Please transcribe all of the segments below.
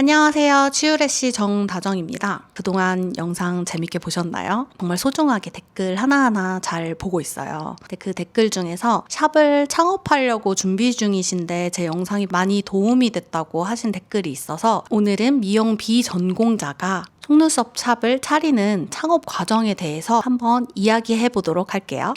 안녕하세요. 치유레씨 정다정입니다. 그동안 영상 재밌게 보셨나요? 정말 소중하게 댓글 하나하나 잘 보고 있어요. 근데 그 댓글 중에서 샵을 창업하려고 준비 중이신데 제 영상이 많이 도움이 됐다고 하신 댓글이 있어서 오늘은 미용 비전공자가 속눈썹 샵을 차리는 창업 과정에 대해서 한번 이야기해 보도록 할게요.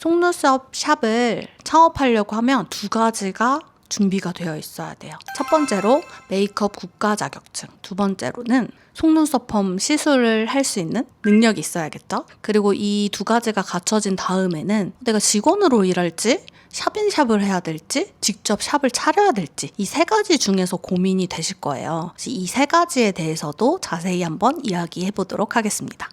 속눈썹 샵을 창업하려고 하면 두 가지가 준비가 되어 있어야 돼요. 첫 번째로 메이크업 국가 자격증, 두 번째로는 속눈썹 펌 시술을 할 수 있는 능력이 있어야겠죠. 그리고 이 두 가지가 갖춰진 다음에는 내가 직원으로 일할지 샵인샵을 해야 될지 직접 샵을 차려야 될지 이 세 가지 중에서 고민이 되실 거예요. 이 세 가지에 대해서도 자세히 한번 이야기해 보도록 하겠습니다.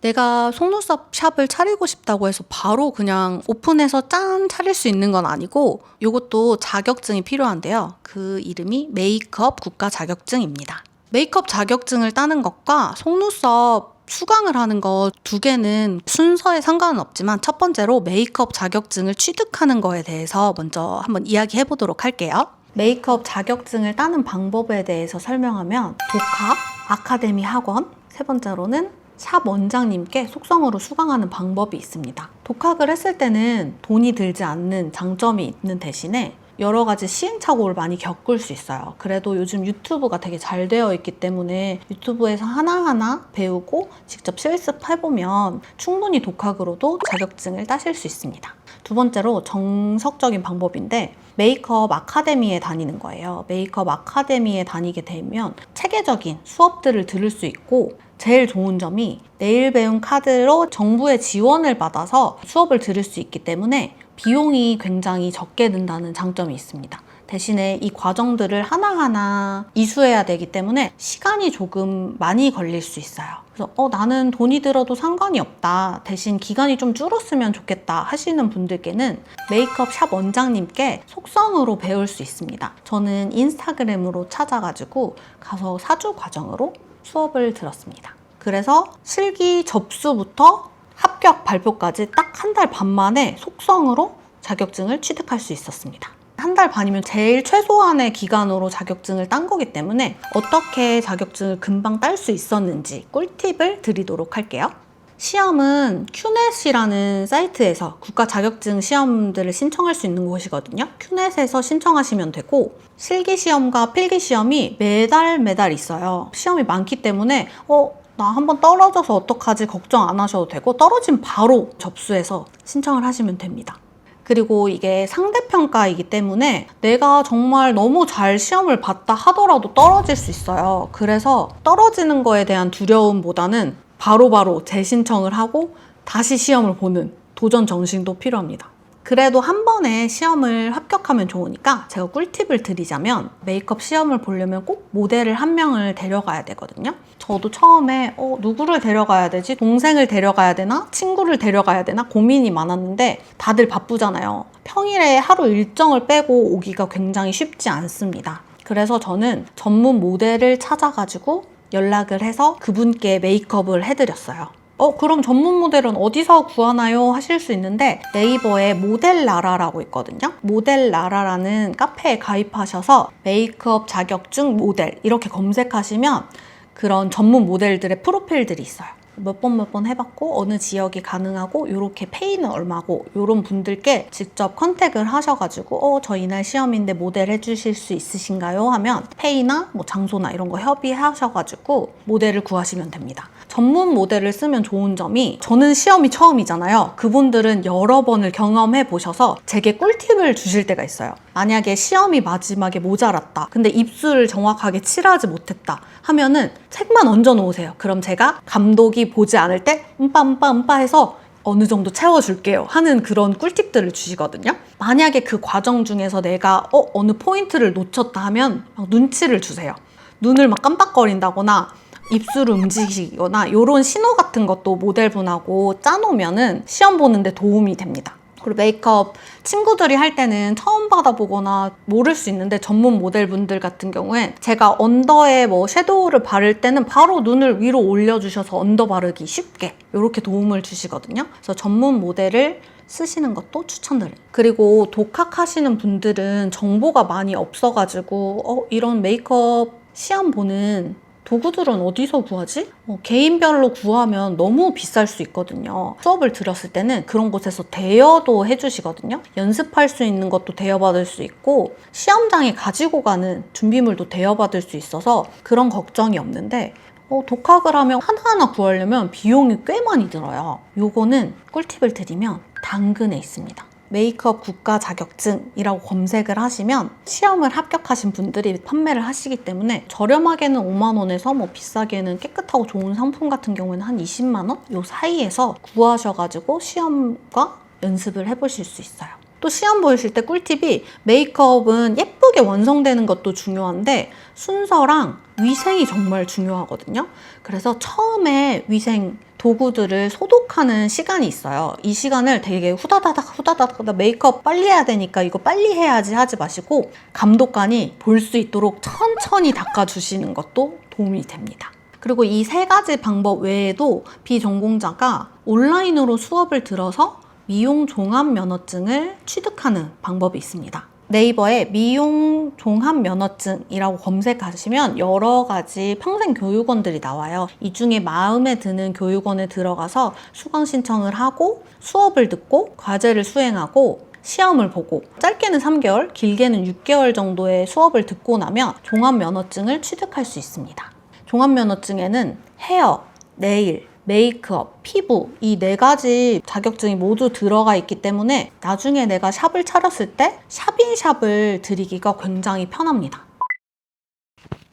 내가 속눈썹 샵을 차리고 싶다고 해서 바로 그냥 오픈해서 짠 차릴 수 있는 건 아니고 이것도 자격증이 필요한데요. 그 이름이 메이크업 국가 자격증입니다. 메이크업 자격증을 따는 것과 속눈썹 수강을 하는 거 두 개는 순서에 상관은 없지만 첫 번째로 메이크업 자격증을 취득하는 거에 대해서 먼저 한번 이야기해 보도록 할게요. 메이크업 자격증을 따는 방법에 대해서 설명하면 독학, 아카데미 학원, 세 번째로는 샵 원장님께 속성으로 수강하는 방법이 있습니다. 독학을 했을 때는 돈이 들지 않는 장점이 있는 대신에 여러 가지 시행착오를 많이 겪을 수 있어요. 그래도 요즘 유튜브가 되게 잘 되어 있기 때문에 유튜브에서 하나하나 배우고 직접 실습해보면 충분히 독학으로도 자격증을 따실 수 있습니다. 두 번째로 정석적인 방법인데 메이크업 아카데미에 다니는 거예요. 메이크업 아카데미에 다니게 되면 체계적인 수업들을 들을 수 있고 제일 좋은 점이 내일 배움 카드로 정부의 지원을 받아서 수업을 들을 수 있기 때문에 비용이 굉장히 적게 든다는 장점이 있습니다. 대신에 이 과정들을 하나하나 이수해야 되기 때문에 시간이 조금 많이 걸릴 수 있어요. 그래서 어, 나는 돈이 들어도 상관이 없다. 대신 기간이 좀 줄었으면 좋겠다 하시는 분들께는 메이크업 샵 원장님께 속성으로 배울 수 있습니다. 저는 인스타그램으로 찾아가지고 가서 사주 과정으로 수업을 들었습니다. 그래서 실기 접수부터 합격 발표까지 딱 한 달 반 만에 속성으로 자격증을 취득할 수 있었습니다. 한 달 반이면 제일 최소한의 기간으로 자격증을 딴 거기 때문에 어떻게 자격증을 금방 딸 수 있었는지 꿀팁을 드리도록 할게요. 시험은 큐넷이라는 사이트에서 국가 자격증 시험들을 신청할 수 있는 곳이거든요. 큐넷에서 신청하시면 되고 실기 시험과 필기 시험이 매달 매달 있어요. 시험이 많기 때문에 어, 나 한번 떨어져서 어떡하지 걱정 안 하셔도 되고 떨어지면 바로 접수해서 신청을 하시면 됩니다. 그리고 이게 상대평가이기 때문에 내가 정말 너무 잘 시험을 봤다 하더라도 떨어질 수 있어요. 그래서 떨어지는 거에 대한 두려움보다는 바로바로 재신청을 하고 다시 시험을 보는 도전 정신도 필요합니다. 그래도 한 번에 시험을 합격하면 좋으니까 제가 꿀팁을 드리자면 메이크업 시험을 보려면 꼭 모델을 한 명을 데려가야 되거든요. 저도 처음에 어, 누구를 데려가야 되지? 동생을 데려가야 되나? 친구를 데려가야 되나? 고민이 많았는데 다들 바쁘잖아요. 평일에 하루 일정을 빼고 오기가 굉장히 쉽지 않습니다. 그래서 저는 전문 모델을 찾아가지고 연락을 해서 그분께 메이크업을 해드렸어요. 어, 그럼 전문 모델은 어디서 구하나요? 하실 수 있는데 네이버에 모델라라라고 있거든요. 모델라라라는 카페에 가입하셔서 메이크업 자격증 모델 이렇게 검색하시면 그런 전문 모델들의 프로필들이 있어요. 몇 번 몇 번 해봤고 어느 지역이 가능하고 이렇게 페이는 얼마고 이런 분들께 직접 컨택을 하셔가지고 어 저 이날 시험인데 모델 해주실 수 있으신가요? 하면 페이나 뭐 장소나 이런 거 협의하셔가지고 모델을 구하시면 됩니다. 전문 모델을 쓰면 좋은 점이 저는 시험이 처음이잖아요. 그분들은 여러 번을 경험해 보셔서 제게 꿀팁을 주실 때가 있어요. 만약에 시험이 마지막에 모자랐다. 근데 입술을 정확하게 칠하지 못했다. 하면은 책만 얹어 놓으세요. 그럼 제가 감독이 보지 않을 때 음빠 음빠 음빠 해서 어느 정도 채워줄게요 하는 그런 꿀팁들을 주시거든요. 만약에 그 과정 중에서 내가 어, 어느 포인트를 놓쳤다 하면 막 눈치를 주세요. 눈을 막 깜빡거린다거나 입술을 움직이거나 이런 신호 같은 것도 모델분하고 짜놓으면은 시험 보는데 도움이 됩니다. 그리고 메이크업 친구들이 할 때는 처음 받아보거나 모를 수 있는데 전문 모델분들 같은 경우엔 제가 언더에 뭐 섀도우를 바를 때는 바로 눈을 위로 올려주셔서 언더 바르기 쉽게 이렇게 도움을 주시거든요. 그래서 전문 모델을 쓰시는 것도 추천드려요. 그리고 독학하시는 분들은 정보가 많이 없어가지고 어, 이런 메이크업 시험 보는 도구들은 어디서 구하지? 어, 개인별로 구하면 너무 비쌀 수 있거든요. 수업을 들었을 때는 그런 곳에서 대여도 해주시거든요. 연습할 수 있는 것도 대여받을 수 있고 시험장에 가지고 가는 준비물도 대여받을 수 있어서 그런 걱정이 없는데 어, 독학을 하면 하나하나 구하려면 비용이 꽤 많이 들어요. 요거는 꿀팁을 드리면 당근에 있습니다. 메이크업 국가 자격증이라고 검색을 하시면 시험을 합격하신 분들이 판매를 하시기 때문에 저렴하게는 5만 원에서 뭐 비싸게는 깨끗하고 좋은 상품 같은 경우에는 한 20만 원 요 사이에서 구하셔가지고 시험과 연습을 해보실 수 있어요. 또 시험 보실 때 꿀팁이 메이크업은 예쁘게 완성되는 것도 중요한데 순서랑 위생이 정말 중요하거든요. 그래서 처음에 위생 도구들을 소독하는 시간이 있어요. 이 시간을 되게 후다다닥 후다다닥 메이크업 빨리 해야 되니까 이거 빨리 해야지 하지 마시고 감독관이 볼 수 있도록 천천히 닦아주시는 것도 도움이 됩니다. 그리고 이 세 가지 방법 외에도 비전공자가 온라인으로 수업을 들어서 미용 종합 면허증을 취득하는 방법이 있습니다. 네이버에 미용 종합 면허증이라고 검색하시면 여러 가지 평생 교육원들이 나와요. 이 중에 마음에 드는 교육원에 들어가서 수강 신청을 하고 수업을 듣고 과제를 수행하고 시험을 보고 짧게는 3개월, 길게는 6개월 정도의 수업을 듣고 나면 종합 면허증을 취득할 수 있습니다. 종합 면허증에는 헤어, 네일, 메이크업, 피부 이 네 가지 자격증이 모두 들어가 있기 때문에 나중에 내가 샵을 차렸을 때 샵인샵을 드리기가 굉장히 편합니다.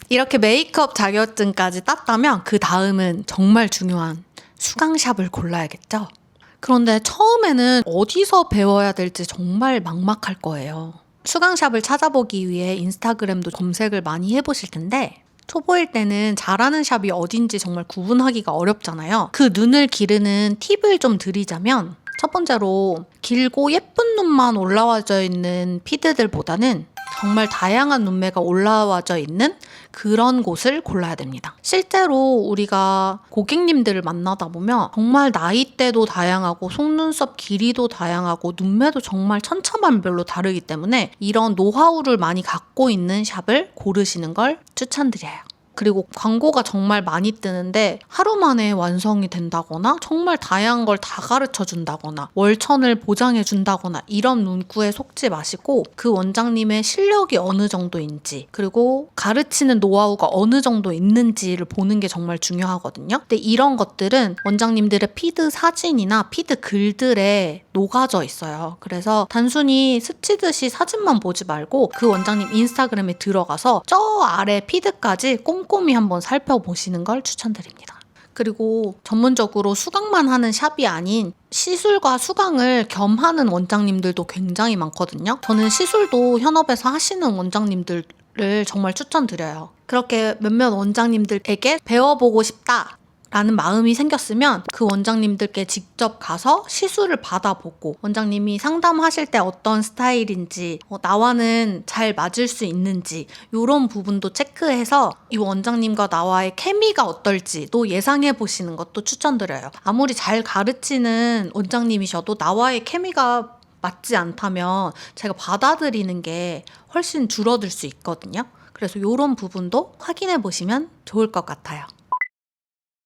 이렇게 메이크업 자격증까지 땄다면 그 다음은 정말 중요한 수강샵을 골라야겠죠? 그런데 처음에는 어디서 배워야 될지 정말 막막할 거예요. 수강샵을 찾아보기 위해 인스타그램도 검색을 많이 해보실 텐데 초보일 때는 잘하는 샵이 어딘지 정말 구분하기가 어렵잖아요. 그 눈을 기르는 팁을 좀 드리자면 첫 번째로 길고 예쁜 눈만 올라와져 있는 피드들보다는 정말 다양한 눈매가 올라와져 있는 그런 곳을 골라야 됩니다. 실제로 우리가 고객님들을 만나다 보면 정말 나이대도 다양하고 속눈썹 길이도 다양하고 눈매도 정말 천차만별로 다르기 때문에 이런 노하우를 많이 갖고 있는 샵을 고르시는 걸 추천드려요. 그리고 광고가 정말 많이 뜨는데 하루 만에 완성이 된다거나 정말 다양한 걸 다 가르쳐 준다거나 월천을 보장해 준다거나 이런 문구에 속지 마시고 그 원장님의 실력이 어느 정도인지 그리고 가르치는 노하우가 어느 정도 있는지를 보는 게 정말 중요하거든요. 근데 이런 것들은 원장님들의 피드 사진이나 피드 글들에 녹아져 있어요. 그래서 단순히 스치듯이 사진만 보지 말고 그 원장님 인스타그램에 들어가서 저 아래 피드까지 꼼꼼히 한번 살펴보시는 걸 추천드립니다. 그리고 전문적으로 수강만 하는 샵이 아닌 시술과 수강을 겸하는 원장님들도 굉장히 많거든요. 저는 시술도 현업에서 하시는 원장님들을 정말 추천드려요. 그렇게 몇몇 원장님들에게 배워보고 싶다. 라는 마음이 생겼으면 그 원장님들께 직접 가서 시술을 받아보고 원장님이 상담하실 때 어떤 스타일인지 어, 나와는 잘 맞을 수 있는지 이런 부분도 체크해서 이 원장님과 나와의 케미가 어떨지도 예상해 보시는 것도 추천드려요. 아무리 잘 가르치는 원장님이셔도 나와의 케미가 맞지 않다면 제가 받아들이는 게 훨씬 줄어들 수 있거든요. 그래서 이런 부분도 확인해 보시면 좋을 것 같아요.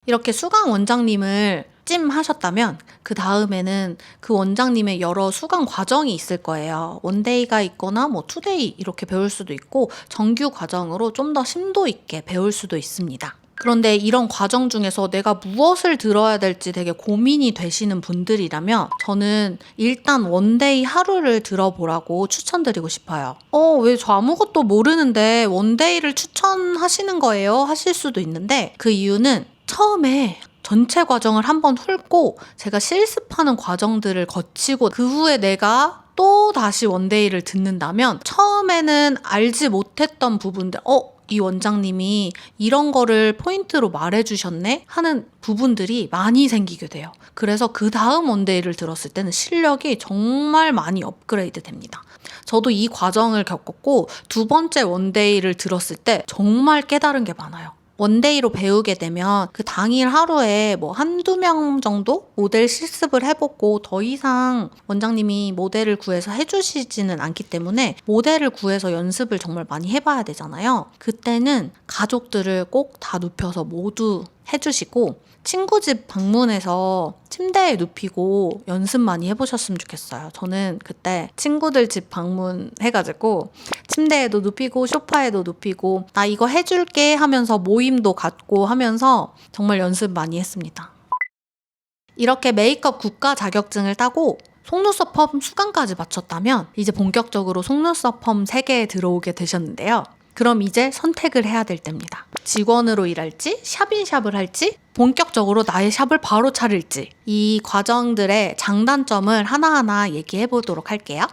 이렇게 수강 원장님을 찜하셨다면 그 다음에는 그 원장님의 여러 수강 과정이 있을 거예요. 원데이가 있거나 뭐 투데이 이렇게 배울 수도 있고 정규 과정으로 좀 더 심도 있게 배울 수도 있습니다. 그런데 이런 과정 중에서 내가 무엇을 들어야 될지 되게 고민이 되시는 분들이라면 저는 일단 원데이 하루를 들어보라고 추천드리고 싶어요. 어, 왜 저 아무것도 모르는데 원데이를 추천하시는 거예요? 하실 수도 있는데 그 이유는 처음에 전체 과정을 한번 훑고 제가 실습하는 과정들을 거치고 그 후에 내가 또 다시 원데이를 듣는다면 처음에는 알지 못했던 부분들, 어, 이 원장님이 이런 거를 포인트로 말해주셨네? 하는 부분들이 많이 생기게 돼요. 그래서 그 다음 원데이를 들었을 때는 실력이 정말 많이 업그레이드 됩니다. 저도 이 과정을 겪었고 두 번째 원데이를 들었을 때 정말 깨달은 게 많아요. 원데이로 배우게 되면 그 당일 하루에 뭐 한두 명 정도 모델 실습을 해보고 더 이상 원장님이 모델을 구해서 해주시지는 않기 때문에 모델을 구해서 연습을 정말 많이 해봐야 되잖아요. 그때는 가족들을 꼭 다 눕혀서 모두 해주시고 친구 집 방문해서 침대에 눕히고 연습 많이 해보셨으면 좋겠어요. 저는 그때 친구들 집 방문해가지고 침대에도 눕히고 소파에도 눕히고 나 이거 해줄게 하면서 모임도 갖고 하면서 정말 연습 많이 했습니다. 이렇게 메이크업 국가 자격증을 따고 속눈썹 펌 수강까지 마쳤다면 이제 본격적으로 속눈썹 펌 세계에 들어오게 되셨는데요. 그럼 이제 선택을 해야 될 때입니다. 직원으로 일할지, 샵인샵을 할지, 본격적으로 나의 샵을 바로 차릴지, 이 과정들의 장단점을 하나하나 얘기해 보도록 할게요.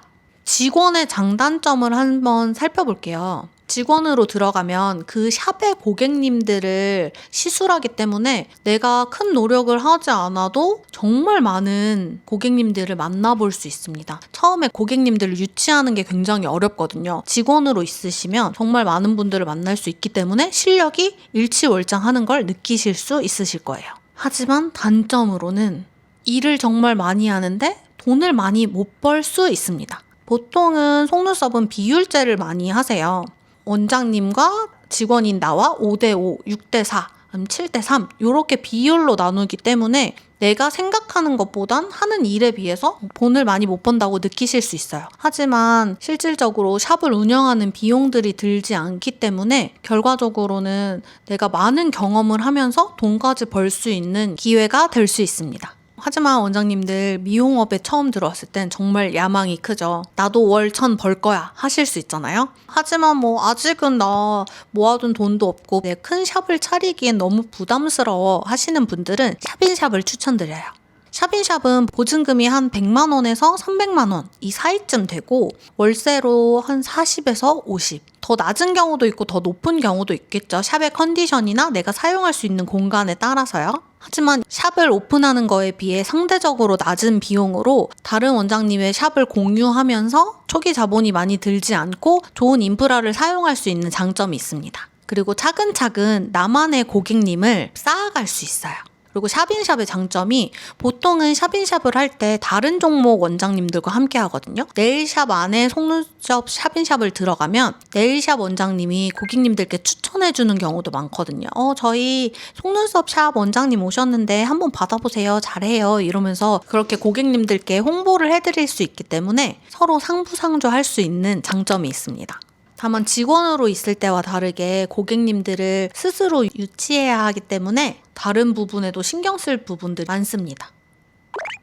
직원의 장단점을 한번 살펴볼게요. 직원으로 들어가면 그 샵의 고객님들을 시술하기 때문에 내가 큰 노력을 하지 않아도 정말 많은 고객님들을 만나볼 수 있습니다. 처음에 고객님들을 유치하는 게 굉장히 어렵거든요. 직원으로 있으시면 정말 많은 분들을 만날 수 있기 때문에 실력이 일치월장하는 걸 느끼실 수 있으실 거예요. 하지만 단점으로는 일을 정말 많이 하는데 돈을 많이 못 벌 수 있습니다. 보통은 속눈썹은 비율제를 많이 하세요. 원장님과 직원인 나와 5대5, 6대4, 7대3 이렇게 비율로 나누기 때문에 내가 생각하는 것보단 하는 일에 비해서 돈을 많이 못 번다고 느끼실 수 있어요. 하지만 실질적으로 샵을 운영하는 비용들이 들지 않기 때문에 결과적으로는 내가 많은 경험을 하면서 돈까지 벌 수 있는 기회가 될 수 있습니다. 하지만 원장님들 미용업에 처음 들어왔을 땐 정말 야망이 크죠. 나도 월 천 벌 거야 하실 수 있잖아요. 하지만 뭐 아직은 나 모아둔 돈도 없고 내 큰 샵을 차리기엔 너무 부담스러워 하시는 분들은 샵인샵을 추천드려요. 샵인샵은 보증금이 한 100만 원에서 300만 원 이 사이쯤 되고 월세로 한 40에서 50. 더 낮은 경우도 있고 더 높은 경우도 있겠죠. 샵의 컨디션이나 내가 사용할 수 있는 공간에 따라서요. 하지만 샵을 오픈하는 거에 비해 상대적으로 낮은 비용으로 다른 원장님의 샵을 공유하면서 초기 자본이 많이 들지 않고 좋은 인프라를 사용할 수 있는 장점이 있습니다. 그리고 차근차근 나만의 고객님을 쌓아갈 수 있어요. 그리고 샵인샵의 장점이 보통은 샵인샵을 할 때 다른 종목 원장님들과 함께 하거든요. 네일샵 안에 속눈썹 샵인샵을 들어가면 네일샵 원장님이 고객님들께 추천해 주는 경우도 많거든요. 어, 저희 속눈썹 샵 원장님 오셨는데 한번 받아보세요. 잘해요. 이러면서 그렇게 고객님들께 홍보를 해드릴 수 있기 때문에 서로 상부상조 할 수 있는 장점이 있습니다. 다만 직원으로 있을 때와 다르게 고객님들을 스스로 유치해야 하기 때문에 다른 부분에도 신경 쓸 부분들이 많습니다.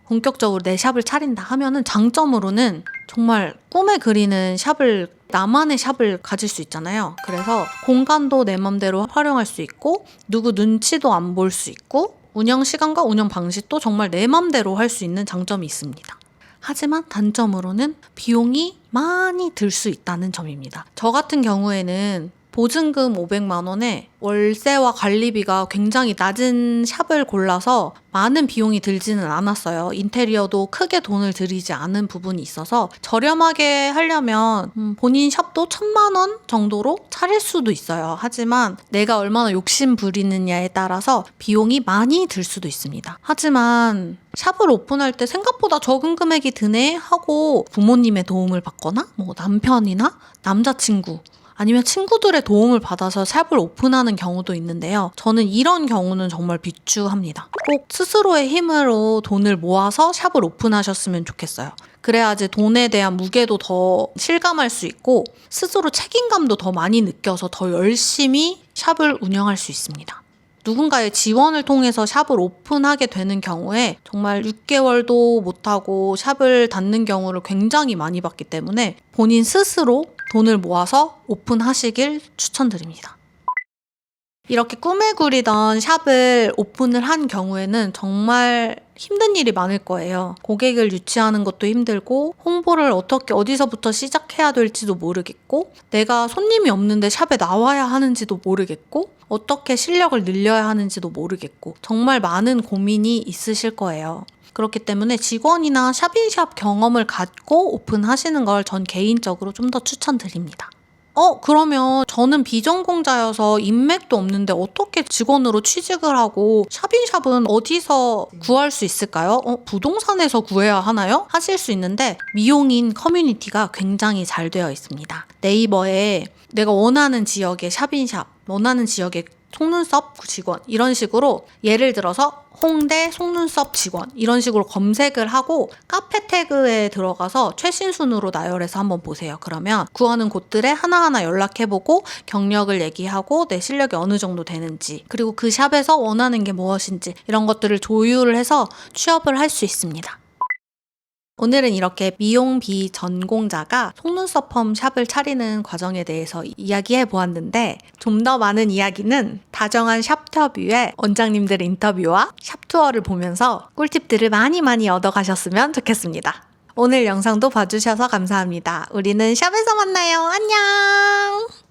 본격적으로 내 샵을 차린다 하면은 장점으로는 정말 꿈에 그리는 샵을 나만의 샵을 가질 수 있잖아요. 그래서 공간도 내 맘대로 활용할 수 있고 누구 눈치도 안 볼 수 있고 운영 시간과 운영 방식도 정말 내 맘대로 할 수 있는 장점이 있습니다. 하지만 단점으로는 비용이 많이 들 수 있다는 점입니다. 저 같은 경우에는 보증금 500만 원에 월세와 관리비가 굉장히 낮은 샵을 골라서 많은 비용이 들지는 않았어요. 인테리어도 크게 돈을 들이지 않은 부분이 있어서 저렴하게 하려면 음, 본인 샵도 천만 원 정도로 차릴 수도 있어요. 하지만 내가 얼마나 욕심 부리느냐에 따라서 비용이 많이 들 수도 있습니다. 하지만 샵을 오픈할 때 생각보다 적은 금액이 드네 하고 부모님의 도움을 받거나 뭐 남편이나 남자친구 아니면 친구들의 도움을 받아서 샵을 오픈하는 경우도 있는데요. 저는 이런 경우는 정말 비추합니다. 꼭 스스로의 힘으로 돈을 모아서 샵을 오픈하셨으면 좋겠어요. 그래야지 돈에 대한 무게도 더 실감할 수 있고 스스로 책임감도 더 많이 느껴서 더 열심히 샵을 운영할 수 있습니다. 누군가의 지원을 통해서 샵을 오픈하게 되는 경우에 정말 6개월도 못하고 샵을 닫는 경우를 굉장히 많이 봤기 때문에 본인 스스로 돈을 모아서 오픈하시길 추천드립니다. 이렇게 꿈을 꾸리던 샵을 오픈을 한 경우에는 정말 힘든 일이 많을 거예요. 고객을 유치하는 것도 힘들고, 홍보를 어떻게, 어디서부터 시작해야 될지도 모르겠고, 내가 손님이 없는데 샵에 나와야 하는지도 모르겠고, 어떻게 실력을 늘려야 하는지도 모르겠고, 정말 많은 고민이 있으실 거예요. 그렇기 때문에 직원이나 샵인샵 경험을 갖고 오픈하시는 걸 전 개인적으로 좀 더 추천드립니다. 어, 그러면 저는 비전공자여서 인맥도 없는데 어떻게 직원으로 취직을 하고 샵인샵은 어디서 구할 수 있을까요? 어, 부동산에서 구해야 하나요? 하실 수 있는데 미용인 커뮤니티가 굉장히 잘 되어 있습니다. 네이버에 내가 원하는 지역의 샵인샵, 원하는 지역의 속눈썹 직원 이런 식으로 예를 들어서 홍대 속눈썹 직원 이런 식으로 검색을 하고 카페 태그에 들어가서 최신 순으로 나열해서 한번 보세요. 그러면 구하는 곳들에 하나하나 연락해보고 경력을 얘기하고 내 실력이 어느 정도 되는지 그리고 그 샵에서 원하는 게 무엇인지 이런 것들을 조율을 해서 취업을 할 수 있습니다. 오늘은 이렇게 미용 비 전공자가 속눈썹 펌 샵을 차리는 과정에 대해서 이야기해 보았는데 좀 더 많은 이야기는 다정한 샵터뷰의 원장님들 인터뷰와 샵 투어를 보면서 꿀팁들을 많이 많이 얻어가셨으면 좋겠습니다. 오늘 영상도 봐주셔서 감사합니다. 우리는 샵에서 만나요. 안녕!